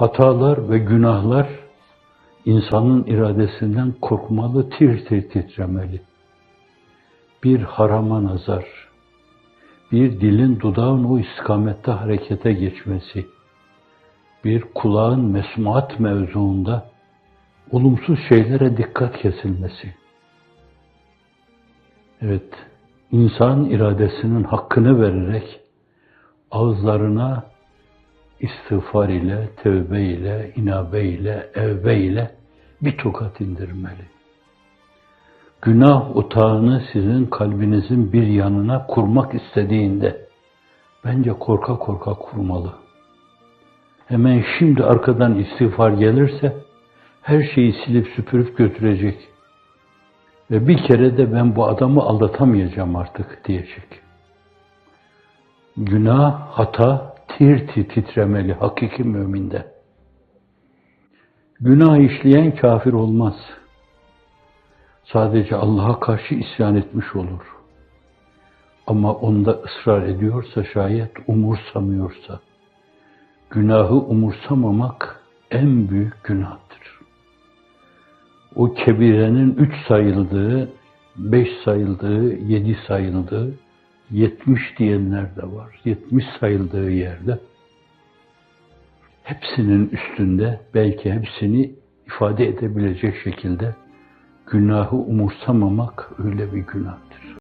Hatalar ve günahlar insanın iradesinden korkmalı, tir tir titremeli. Bir harama nazar, bir dilin dudağın o istikamette harekete geçmesi, bir kulağın mesmuat mevzuunda olumsuz şeylere dikkat kesilmesi. Evet, insan iradesinin hakkını vererek ağızlarına istiğfar ile, tevbe ile, inabe ile, evbe ile bir tokat indirmeli. Günah otağını sizin kalbinizin bir yanına kurmak istediğinde bence korka korka kurmalı. Hemen şimdi arkadan istiğfar gelirse her şeyi silip süpürüp götürecek. Ve bir kere de ben bu adamı aldatamayacağım artık diyecek. Günah, hata, tir tir titremeli hakiki müminde. Günah işleyen kafir olmaz. Sadece Allah'a karşı isyan etmiş olur. Ama onda ısrar ediyorsa şayet umursamıyorsa, günahı umursamamak en büyük günahtır. O kebirenin üç sayıldığı, beş sayıldığı, yedi sayıldığı, yetmiş diyenler de var. Yetmiş sayıldığı yerde hepsinin üstünde belki hepsini ifade edebilecek şekilde günahı umursamamak öyle bir günah.